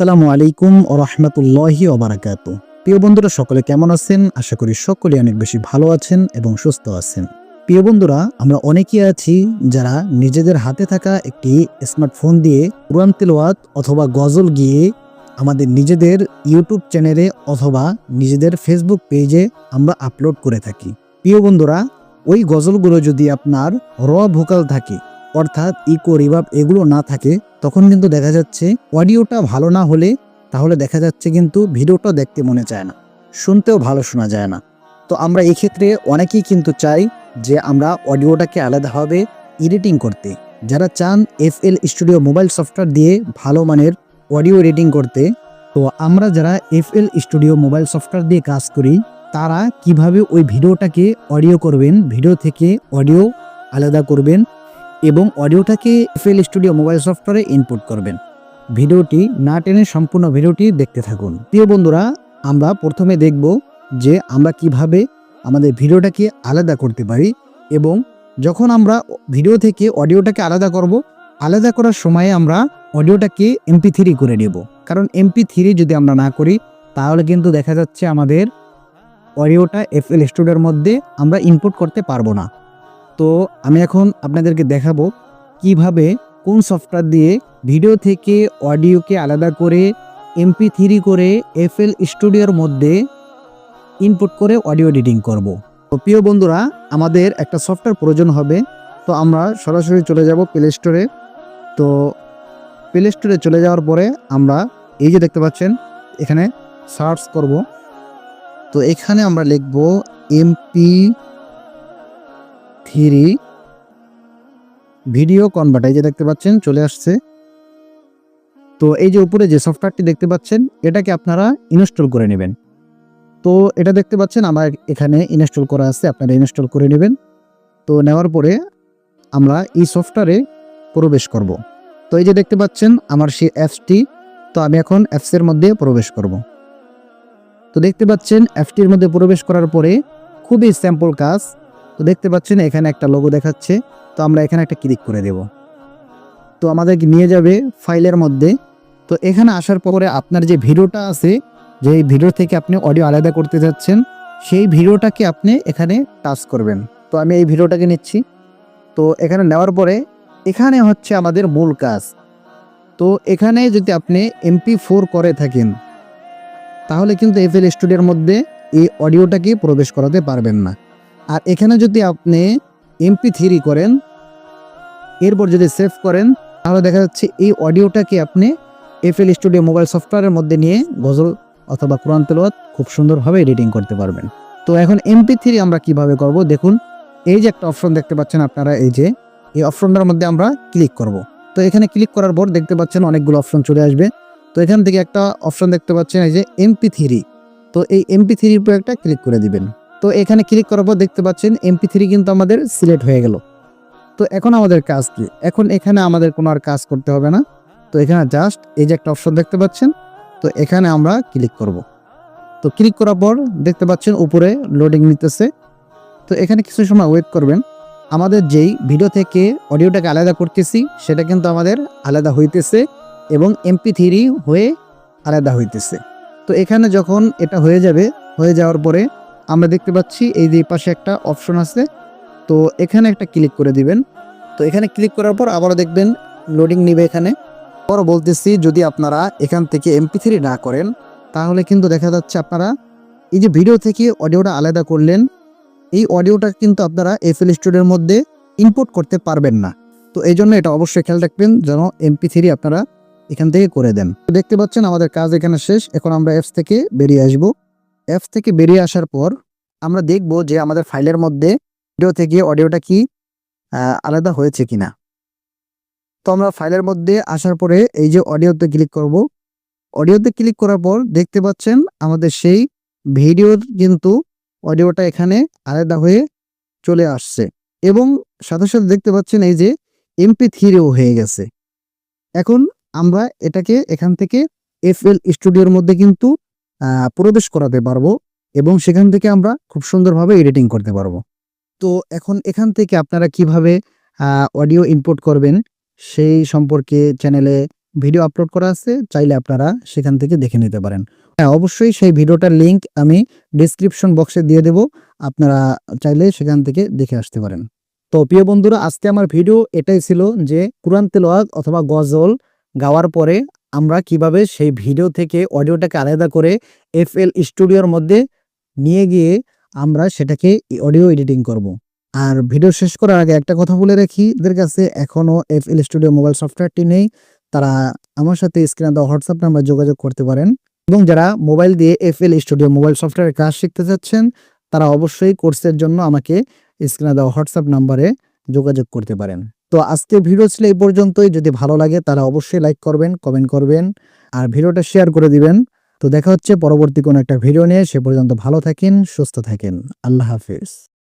আসসালামু আলাইকুম ও রহমতুল্লাহি ওবারাকাত প্রিয় বন্ধুরা, সকলে কেমন আছেন? আশা করি সকলে অনেক বেশি ভালো আছেন এবং সুস্থ আছেন। প্রিয় বন্ধুরা, আমরা অনেকেই আছি যারা নিজেদের হাতে থাকা একটি স্মার্টফোন দিয়ে কোরআন তেলোয়াত অথবা গজল গিয়ে আমাদের নিজেদের ইউটিউব চ্যানেলে অথবা নিজেদের ফেসবুক পেজে আমরা আপলোড করে থাকি। প্রিয় বন্ধুরা, ওই গজলগুলো যদি আপনার র ভোকাল থাকে অর্থাৎ ইকো রিভাব এগুলো না থাকে, তখন কিন্তু দেখা যাচ্ছে অডিওটা ভালো না হলে তাহলে দেখা যাচ্ছে কিন্তু ভিডিওটা দেখতে মনে চায় না, শুনতেও ভালো শোনা যায় না। তো আমরা এই ক্ষেত্রে অনেকেই কিন্তু চাই যে আমরা অডিওটাকে আলাদাভাবে এডিটিং করতে। যারা চান F L studio mobile software দিয়ে ভালো মানের অডিও এডিটিং করতে, তো আমরা যারা F L studio mobile software দিয়ে কাজ করি, তারা কীভাবে ওই ভিডিওটাকে অডিও করবেন ভিডিও থেকে অডিও আলাদা করবেন এবং অডিওটাকে এফএল স্টুডিও মোবাইল সফটওয়্যারে ইনপুট করবেন। ভিডিওটি না টেনে সম্পূর্ণ ভিডিওটি দেখতে থাকুন। প্রিয় বন্ধুরা, আমরা প্রথমে দেখব যে আমরা কীভাবে আমাদের ভিডিওটাকে আলাদা করতে পারি এবং যখন আমরা ভিডিও থেকে অডিওটাকে আলাদা করব, আলাদা করার সময়ে আমরা অডিওটাকে এমপি থ্রি করে নেব। কারণ এমপি থ্রি যদি আমরা না করি, তাহলে কিন্তু দেখা যাচ্ছে আমাদের অডিওটা এফএল স্টুডিওর মধ্যে আমরা ইনপুট করতে পারব না। তো আমি এখন আপনাদেরকে দেখাবো কীভাবে কোন সফটওয়্যার দিয়ে ভিডিও থেকে অডিওকে আলাদা করে এমপি থ্রি করে এফএল স্টুডিওর মধ্যে ইনপুট করে অডিও এডিটিং করব। তো প্রিয় বন্ধুরা, আমাদের একটা সফটওয়্যার প্রয়োজন হবে। তো আমরা সরাসরি চলে যাব প্লে স্টোরে তো প্লে স্টোরে চলে যাওয়ার পরে আমরা এই যে দেখতে পাচ্ছেন, এখানে সার্চ করব। তো এখানে আমরা লিখব এমপি থ্রি ভিডিও কনভার্ট এই যে দেখতে পাচ্ছেন, চলে আসছে। তো এই যে উপরে যে সফটওয়্যারটি দেখতে পাচ্ছেন, এটাকে আপনারা ইনস্টল করে নেবেন। তো এটা দেখতে পাচ্ছেন, আমার এখানে ইনস্টল করা আছে, আপনারা ইনস্টল করে নেবেন। তো নেওয়ার পরে আমরা এই সফটওয়্যারে প্রবেশ করব। তো এই যে দেখতে পাচ্ছেন, আমার সেই অ্যাপসটি তো আমি এখন অ্যাপসের মধ্যে প্রবেশ করব। তো দেখতে পাচ্ছেন অ্যাপটির মধ্যে প্রবেশ করার পরে খুবই স্যাম্পল কাজ। তো দেখতে পাচ্ছেন, এখানে একটা লোগো দেখাচ্ছে। তো আমরা এখানে একটা ক্লিক করে দেব। তো আমাদেরকে নিয়ে যাবে ফাইলের মধ্যে। তো এখানে আসার পরে আপনার যে ভিডিওটা আছে, যে ভিডিও থেকে আপনি অডিও আলাদা করতে যাচ্ছেন, সেই ভিডিওটাকে আপনি এখানে টাচ করবেন। তো আমি এই ভিডিওটাকে নিচ্ছি। তো এখানে নেওয়ার পরে, এখানে হচ্ছে আমাদের মূল কাজ। তো এখানে যদি আপনি এমপি ফোর করে থাকেন, তাহলে কিন্তু এফএল স্টুডিওর মধ্যে এই অডিওটাকে প্রবেশ করাতে পারবেন না। আর এখানে যদি আপনি এমপি থ্রি করেন, এরপর যদি সেভ করেন, তাহলে দেখা যাচ্ছে এই অডিওটাকে আপনি এফএল স্টুডিও মোবাইল সফটওয়্যারের মধ্যে নিয়ে গজল অথবা কোরআন তেলাওয়াত খুব সুন্দরভাবে এডিটিং করতে পারবেন। তো এখন এমপি থ্রি আমরা কীভাবে করব? দেখুন, এই যে একটা অপশন দেখতে পাচ্ছেন আপনারা, এই যে, এই অপশনটার মধ্যে আমরা ক্লিক করব। তো এখানে ক্লিক করার পর দেখতে পাচ্ছেন অনেকগুলো অপশন চলে আসবে। তো এখান থেকে একটা অপশন দেখতে পাচ্ছেন, এই যে এমপি থ্রি তো এই এমপি থ্রির উপর একটা ক্লিক করে দিবেন। তো এখানে ক্লিক করার পর দেখতে পাচ্ছেন এমপি থ্রি কিন্তু আমাদের সিলেক্ট হয়ে গেল। তো এখন আমাদের কাজ কি? এখন এখানে আমাদের কোনো আর কাজ করতে হবে না। তো এখানে জাস্ট এই যে একটা অপশন দেখতে পাচ্ছেন, তো এখানে আমরা ক্লিক করব। তো ক্লিক করার পর দেখতে পাচ্ছেন উপরে লোডিং নিতেছে। তো এখানে কিছু সময় ওয়েট করবেন। আমাদের যেই ভিডিও থেকে অডিওটাকে আলাদা করতেছি, সেটা কিন্তু আমাদের আলাদা হইতেছে এবং এমপি থ্রি হয়ে আলাদা হইতেছে। তো এখানে যখন এটা হয়ে যাবে, হয়ে যাওয়ার পরে আমরা দেখতে পাচ্ছি এই যে পাশে একটা অপশন আছে। তো এখানে একটা ক্লিক করে দিবেন। তো এখানে ক্লিক করার পর আবারও দেখবেন লোডিং নিবে এখানে। পর বলতেছি, যদি আপনারা এখান থেকে এমপি থ্রি না করেন, তাহলে কিন্তু দেখা যাচ্ছে আপনারা এই যে ভিডিও থেকে অডিওটা আলাদা করলেন। এই অডিওটা কিন্তু আপনারা এফএল স্টুডিওর মধ্যে ইনপুট করতে পারবেন না। তো এই জন্য এটা অবশ্যই খেয়াল রাখবেন, যেন এমপি থ্রি আপনারা এখান থেকে করে দেন। দেখতে পাচ্ছেন আমাদের কাজ এখানে শেষ। এখন আমরা অ্যাপস থেকে বেরিয়ে আসব। অ্যাপস থেকে বেরিয়ে আসার পর আমরা দেখব যে আমাদের ফাইলের মধ্যে ভিডিও থেকে অডিওটা কি আলাদা হয়েছে কিনা। তো আমরা ফাইলের মধ্যে আসার পরে এই যে অডিওতে ক্লিক করব। অডিওতে ক্লিক করার পর দেখতে পাচ্ছেন আমাদের সেই ভিডিওর কিন্তু অডিওটা এখানে আলাদা হয়ে চলে আসছে। এবং সাথে সাথে দেখতে পাচ্ছেন এই যে এমপি থ্রিও হয়ে গেছে। এখন আমরা এটাকে এখান থেকে এফএল স্টুডিওর মধ্যে কিন্তু প্রবেশ করাতে পারব এবং সেখান থেকে আমরা খুব সুন্দরভাবে এডিটিং করতে পারব। তো এখন এখান থেকে আপনারা কীভাবে অডিও ইনপুট করবেন সেই সম্পর্কে চ্যানেলে ভিডিও আপলোড করা আছে, চাইলে আপনারা সেখান থেকে দেখে নিতে পারেন। হ্যাঁ অবশ্যই সেই ভিডিওটার লিঙ্ক আমি ডিসক্রিপশন বক্সে দিয়ে দেব, আপনারা চাইলে সেখান থেকে দেখে আসতে পারেন। তো প্রিয় বন্ধুরা, আজকে আমার ভিডিও এটাই ছিল যে কুরআন তেলাওয়াত অথবা গজল গাওয়ার পরে আমরা কীভাবে সেই ভিডিও থেকে অডিওটাকে আলাদা করে এফএল স্টুডিওর মধ্যে নিয়ে গিয়ে আমরা সেটাকে অডিও এডিটিং করব। আর ভিডিও শেষ করার আগে একটা কথা বলে রাখি, এদের কাছে এখনও এফএল স্টুডিও মোবাইল সফটওয়্যারটি নেই। তারা আমার সাথে স্ক্রিনে দেওয়া হোয়াটসঅ্যাপ নাম্বার যোগাযোগ করতে পারেন। এবং যারা মোবাইল দিয়ে এফএল স্টুডিও মোবাইল সফটওয়্যারের কাজ শিখতে চাচ্ছেন, তারা অবশ্যই কোর্সের জন্য আমাকে স্ক্রিনে দেওয়া হোয়াটসঅ্যাপ নাম্বারে যোগাযোগ করতে পারেন। তো আজকে ভিডিও ছিল এই পর্যন্তই। যদি ভালো লাগে তারা অবশ্যই লাইক করবেন কমেন্ট করবেন, আর ভিডিওটা শেয়ার করে দিবেন। তো দেখা হচ্ছে পরবর্তী কোনো একটা ভিডিও নিয়ে। সে পর্যন্ত ভালো থাকেন, সুস্থ থাকেন। আল্লাহ হাফিজ।